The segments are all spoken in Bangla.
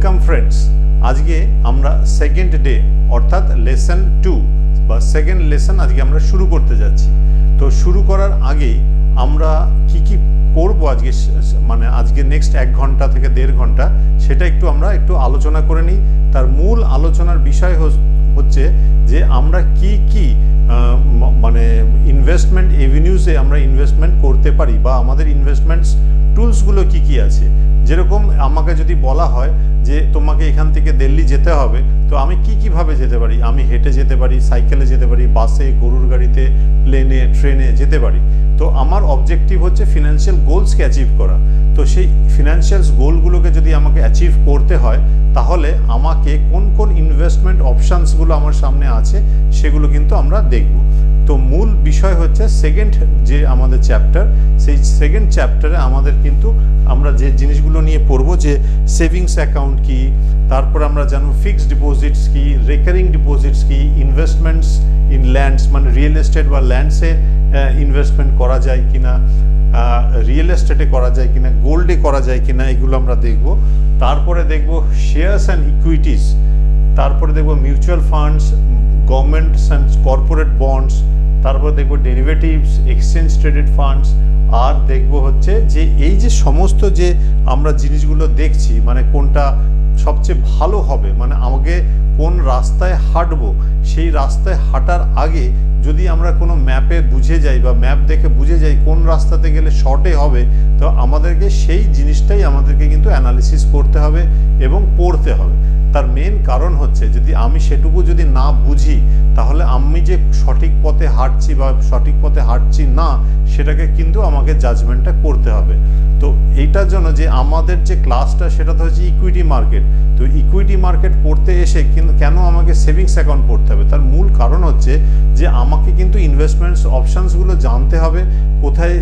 ওয়েলকাম ফ্রেন্ডস আজকে আমরা সেকেন্ড ডে অর্থাৎ লেসন টু বা সেকেন্ড লেসন আজকে আমরা শুরু করতে যাচ্ছি। তো শুরু করার আগেই আমরা কি কি করব আজকে মানে আজকে নেক্সট এক ঘণ্টা থেকে দেড় ঘণ্টা, সেটা একটু আমরা একটু আলোচনা করে নিই। তার মূল আলোচনার বিষয় হচ্ছে যে আমরা কি কি মানে ইনভেস্টমেন্ট এভিনিউসে আমরা ইনভেস্টমেন্ট করতে পারি বা আমাদের ইনভেস্টমেন্টস টুলসগুলো কি কি আছে? যেরকম আমাকে যদি বলা হয় যে তোমাকে এখান থেকে দিল্লি যেতে হবে, তো আমি কি কীভাবে যেতে পারি? আমি হেঁটে যেতে পারি, সাইকেলে যেতে পারি, বাসে, গরুর গাড়িতে, প্লেনে, ট্রেনে যেতে পারি। তো আমার অবজেক্টিভ হচ্ছে ফিনান্সিয়াল গোলসকে অ্যাচিভ করা। তো সেই ফিনান্সিয়ালস গোলগুলোকে যদি আমাকে অ্যাচিভ করতে হয়, তাহলে আমাকে কোন কোন ইনভেস্টমেন্ট অপশানসগুলো আমার সামনে আছে, সেগুলো কিন্তু আমরা দেখব। তো মূল বিষয় হচ্ছে সেকেন্ড যে আমাদের চ্যাপ্টার সেই সেকেন্ড চ্যাপ্টারে আমাদের কিন্তু আমরা যে জিনিসগুলো নিয়ে পড়ব, যে সেভিংস অ্যাকাউন্ট কি তারপর আমরা জানব ফিক্সড ডিপোজিটস কি রেকারিং ডিপোজিটস কি ইনভেস্টমেন্টস ইন ল্যান্ডস মানে রিয়েল এস্টেট বা ল্যান্ডসে ইনভেস্টমেন্ট করা যায় কিনা রিয়েল এস্টেটে করা যায় কিনা গোল্ডে করা যায় কিনা, এগুলো আমরা দেখব। তারপরে দেখব শেয়ার্স অ্যান্ড ইকুইটিস তারপরে দেখব mutual funds governments and corporate bonds তারপরে দেখব ডেরিভেটিভস এক্সচেঞ্জ ট্রেডেড ফান্ডস আর দেখব হচ্ছে যে এই যে সমস্ত যে আমরা জিনিসগুলো দেখছি মানে কোনটা সবচেয়ে ভালো হবে মানে আমাকে কোন রাস্তায় হাঁটবো, সেই রাস্তায় হাঁটার আগে যদি আমরা কোনো ম্যাপে বুঝে যাই বা ম্যাপ দেখে বুঝে যাই কোন রাস্তাতে গেলে শর্টে হবে, তো আমাদেরকে সেই জিনিসটাই আমাদেরকে কিন্তু অ্যানালিসিস করতে হবে এবং পড়তে হবে। তার মেন কারণ হচ্ছে যদি আমি সেটুকু যদি না বুঝি, তাহলে আমি যে সঠিক পথে হাঁটছি বা সঠিক পথে হাঁটছি না, সেটাকে কিন্তু আমাকে জাজমেন্টটা করতে হবে। তো এইটার জন্য যে আমাদের যে ক্লাসটা সেটা তো হচ্ছে ইকুইটি মার্কেট তো ইকুইটি মার্কেট পড়তে এসে কিন্তু কেন আমাকে সেভিংস অ্যাকাউন্ট পড়তে হবে? তার মূল কারণ হচ্ছে যে আমাকে কিন্তু ইনভেস্টমেন্টস অপশানসগুলো জানতে হবে, কোথায়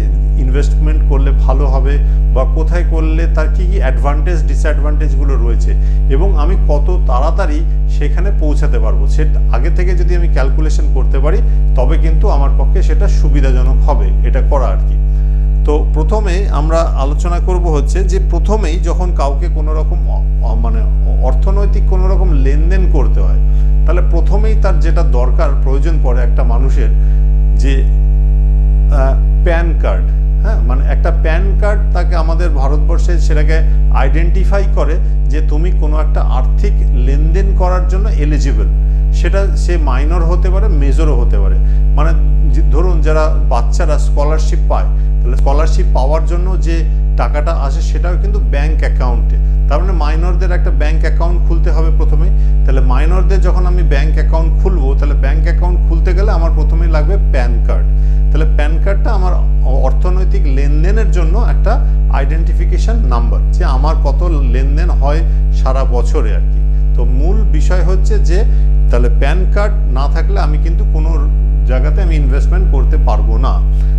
ইনভেস্টমেন্ট করলে ভালো হবে বা কোথায় করলে তার কী কী অ্যাডভান্টেজ ডিসঅ্যাডভান্টেজগুলো রয়েছে এবং আমি কত তাড়াতাড়ি সেখানে পৌঁছাতে পারব। সে আগে থেকে যদি আমি ক্যালকুলেশন করতে পারি, তবে কিন্তু আমার পক্ষে সেটা সুবিধাজনক হবে, এটা করা আর কি। তো প্রথমে আমরা আলোচনা করব হচ্ছে যে প্রথমেই যখন কাউকে কোনো রকম মানে অর্থনৈতিক কোনো রকম লেনদেন করতে হয়, তাহলে প্রথমেই তার যেটা দরকার, প্রয়োজন পড়ে একটা মানুষের যে প্যান কার্ড। হ্যাঁ মানে একটা প্যান কার্ড তাকে আমাদের ভারতবর্ষে সেটাকে আইডেন্টিফাই করে যে তুমি কোনো একটা আর্থিক লেনদেন করার জন্য এলিজিবল সেটা সে মাইনর হতে পারে মেজরও হতে পারে। মানে ধরুন যারা বাচ্চারা স্কলারশিপ পায়, তাহলে স্কলারশিপ পাওয়ার জন্য যে টাকাটা আসে সেটাও কিন্তু ব্যাংক অ্যাকাউন্টে তার মানে মাইনরদের একটা ব্যাংক অ্যাকাউন্ট খুলতে হবে প্রথমে। তাহলে মাইনরদের যখন আমি ব্যাংক অ্যাকাউন্ট খুলবো, তাহলে ব্যাংক অ্যাকাউন্ট খুলতে গেলে আমার প্রথমেই লাগবে প্যান কার্ড তাহলে প্যান কার্ডটা আমার অর্থনৈতিক লেনদেনের জন্য একটা আইডেন্টিফিকেশন নাম্বার যে আমার কত লেনদেন হয় সারা বছরে আর কি। তো মূল বিষয় হচ্ছে যে, তাহলে প্যান কার্ড না থাকলে আমি কিন্তু কোনো জায়গাতে আমি ইনভেস্টমেন্ট করতে পারব না।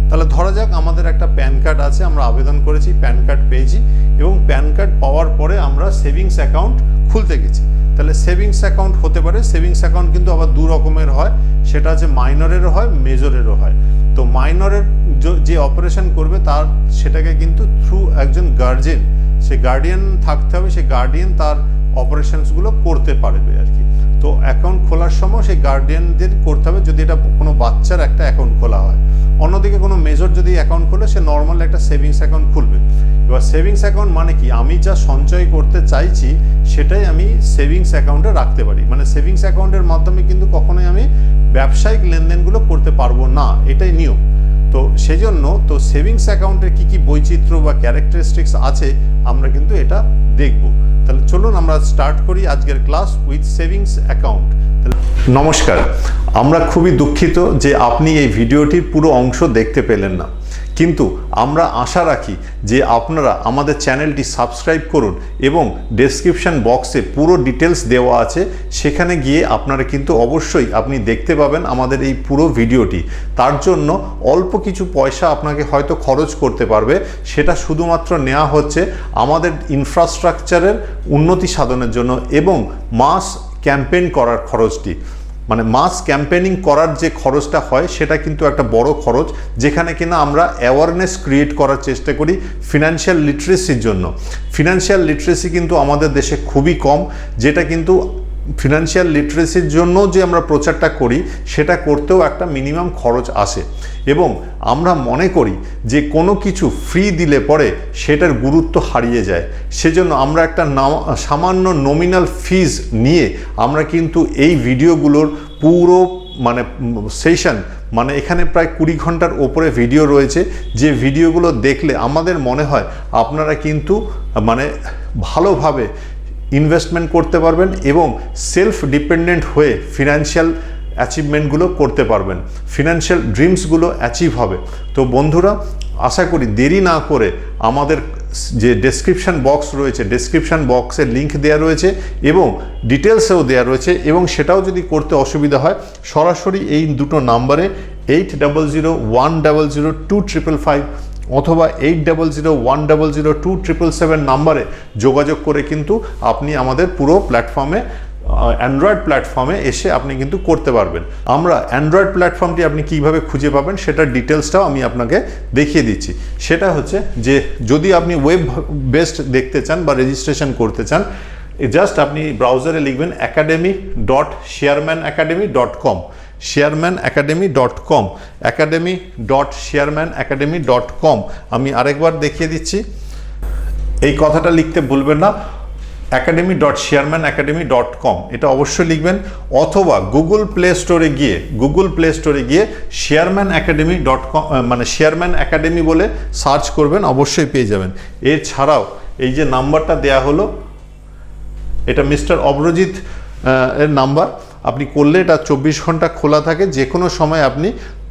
তাহলে ধরা যাক আমাদের একটা প্যান কার্ড আছে, আমরা আবেদন করেছি, প্যান কার্ড পেয়েছি এবং প্যান কার্ড পাওয়ার পরে আমরা সেভিংস অ্যাকাউন্ট খুলতে গেছি। তাহলে সেভিংস অ্যাকাউন্ট হতে পারে, সেভিংস অ্যাকাউন্ট কিন্তু আবার দু রকমের হয়, সেটা হচ্ছে মাইনরেরও হয়, মেজরেরও হয়। তো মাইনরের যে অপারেশন করবে তার, সেটাকে কিন্তু থ্রু একজন গার্জেন সে গার্ডিয়ান থাকতে হবে, সে গার্ডিয়ান তার অপারেশনসগুলো করতে পারবে আর কি। তো অ্যাকাউন্ট খোলার সময় সেই গার্ডিয়ানদের করতে হবে, যদি এটা কোনো বাচ্চার একটা অ্যাকাউন্ট খোলা হয়। অন্যদিকে কোনো মেজর যদি অ্যাকাউন্ট খোলে, সে নর্মাল একটা সেভিংস অ্যাকাউন্ট খুলবে। এবার সেভিংস অ্যাকাউন্ট মানে কি? আমি যা সঞ্চয় করতে চাইছি, সেটাই আমি সেভিংস অ্যাকাউন্টে রাখতে পারি। মানে সেভিংস অ্যাকাউন্টের মাধ্যমে কিন্তু কখনোই আমি ব্যবসায়িক লেনদেনগুলো করতে পারব না। এটাই নিয়ম। তো সেই জন্য তো সেভিংস অ্যাকাউন্টের কী কী বৈচিত্র্য বা ক্যারেক্টারিস্টিক্স আছে, আমরা কিন্তু এটা দেখব। তাহলে চলুন আমরা স্টার্ট করি আজকের ক্লাস উইথ সেভিংস অ্যাকাউন্ট নমস্কার, আমরা খুবই দুঃখিত যে আপনি এই ভিডিওটির পুরো অংশ দেখতে পেলেন না। কিন্তু আমরা আশা রাখি যে আপনারা আমাদের চ্যানেলটি সাবস্ক্রাইব করুন এবং ডেসক্রিপশন বক্সে পুরো ডিটেলস দেওয়া আছে। সেখানে গিয়ে আপনারা কিন্তু অবশ্যই আপনি দেখতে পাবেন আমাদের এই পুরো ভিডিওটি। তার জন্য অল্প কিছু পয়সা আপনাকে হয়তো খরচ করতে পারবে। সেটা শুধুমাত্র নেওয়া হচ্ছে আমাদের ইনফ্রাস্ট্রাকচারের উন্নতি সাধনের জন্য এবং মাস ক্যাম্পেইন করার খরচটি। মানে মাস ক্যাম্পেনিং করার যে খরচটা হয়, সেটা কিন্তু একটা বড় খরচ, যেখানে কিনা আমরা অ্যাওয়ারনেস ক্রিয়েট করার চেষ্টা করি ফিনান্সিয়াল লিটারেসির জন্য। ফিনান্সিয়াল লিটারেসি কিন্তু আমাদের দেশে খুবই কম, যেটা কিন্তু ফিনান্সিয়াল লিটারেসির জন্য যে আমরা প্রচারটা করি, সেটা করতেও একটা মিনিমাম খরচ আসে। এবং আমরা মনে করি যে কোনো কিছু ফ্রি দিলে পরে সেটার গুরুত্ব হারিয়ে যায়। সেজন্য আমরা একটা সামান্য নমিনাল ফিজ নিয়ে আমরা কিন্তু এই ভিডিওগুলোর পুরো মানে সেশন মানে এখানে প্রায় কুড়ি ঘণ্টার ওপরে ভিডিও রয়েছে। যে ভিডিওগুলো দেখলে আমাদের মনে হয় আপনারা কিন্তু মানে ভালোভাবে ইনভেস্টমেন্ট করতে পারবেন এবং সেলফ ডিপেন্ডেন্ট হয়ে ফিনান্সিয়াল অ্যাচিভমেন্টগুলো করতে পারবেন। ফিনান্সিয়াল ড্রিমসগুলো অ্যাচিভ হবে। তো বন্ধুরা, আশা করি দেরি না করে আমাদের যে ডেসক্রিপশন বক্স রয়েছে ডেসক্রিপশন বক্সের লিঙ্ক দেওয়া রয়েছে এবং ডিটেলসেও দেওয়া রয়েছে এবং সেটাও যদি করতে অসুবিধা হয়, সরাসরি এই দুটো নাম্বারে eight double zero one double zero two triple five অথবা eight double zero one double zero two triple seven নাম্বারে যোগাযোগ করে কিন্তু আপনি আমাদের পুরো প্ল্যাটফর্মে অ্যান্ড্রয়েড প্ল্যাটফর্মে এসে আপনি কিন্তু করতে পারবেন। আমরা অ্যান্ড্রয়েড প্ল্যাটফর্মটি আপনি কীভাবে খুঁজে পাবেন সেটার ডিটেলসটাও আমি আপনাকে দেখিয়ে দিচ্ছি। সেটা হচ্ছে যে যদি আপনি ওয়েব বেসড দেখতে চান বা রেজিস্ট্রেশন করতে চান জাস্ট আপনি ব্রাউজারে লিখবেন academy dot Shareman academy dot com Shareman academy dot com academy dot Shareman academy dot com আমি আরেকবার দেখিয়ে দিচ্ছি। এই কথাটা লিখতে ভুলবেন না academy dot Shareman academy dot com এটা অবশ্যই লিখবেন, অথবা গুগল প্লে স্টোরে গিয়ে গুগল প্লে স্টোরে গিয়ে শেয়ারম্যান একাডেমি ডট কম মানে শেয়ারম্যান একাডেমি বলে সার্চ করবেন, অবশ্যই পেয়ে যাবেন। এছাড়াও এই যে নাম্বারটা দেয়া হলো, এটা মিস্টার অব্রজিৎ এর নাম্বার। আপনি করলে এটা চব্বিশ ঘণ্টা খোলা থাকে যে কোনো সময় আপনি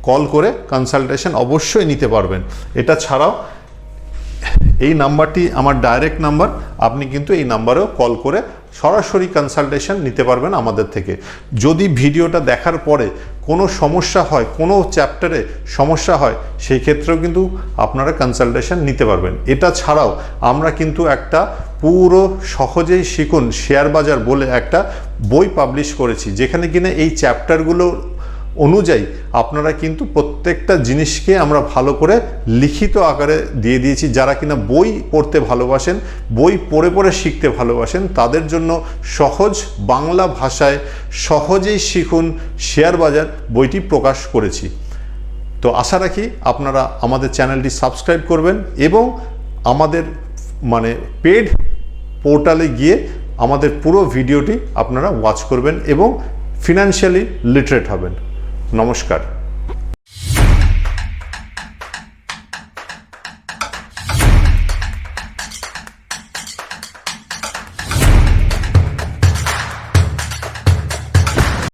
কল করে কনসালটেশন অবশ্যই নিতে পারবেন। এটা ছাড়াও এই নাম্বারটি আমার ডাইরেক্ট নাম্বার, আপনি কিন্তু এই নাম্বারেও কল করে সরাসরি কনসালটেশন নিতে পারবেন আমাদের থেকে। যদি ভিডিওটা দেখার পরে কোনো সমস্যা হয়, কোনো চ্যাপ্টারে সমস্যা হয়, সেই ক্ষেত্রেও কিন্তু আপনারা কনসালটেশন নিতে পারবেন। এটা ছাড়াও আমরা কিন্তু একটা পুরো সহজেই শিখুন শেয়ার বাজার বলে একটা বই পাবলিশ করেছি। যেখানে কিনা এই চ্যাপ্টারগুলো অনুযায়ী আপনারা কিন্তু প্রত্যেকটা জিনিসকে আমরা ভালো করে লিখিত আকারে দিয়ে দিয়েছি। যারা কিনা বই পড়তে ভালোবাসেন, বই পড়ে পড়ে শিখতে ভালোবাসেন, তাদের জন্য সহজ বাংলা ভাষায় সহজেই শিখুন শেয়ার বাজার বইটি প্রকাশ করেছি। তো আশা রাখি আপনারা আমাদের চ্যানেলটি সাবস্ক্রাইব করবেন এবং আমাদের মানে পেড পোর্টালে গিয়ে আমাদের পুরো ভিডিওটি আপনারা ওয়াচ করবেন এবং ফিনান্সিয়ালি লিটারেট হবেন। নমস্কার।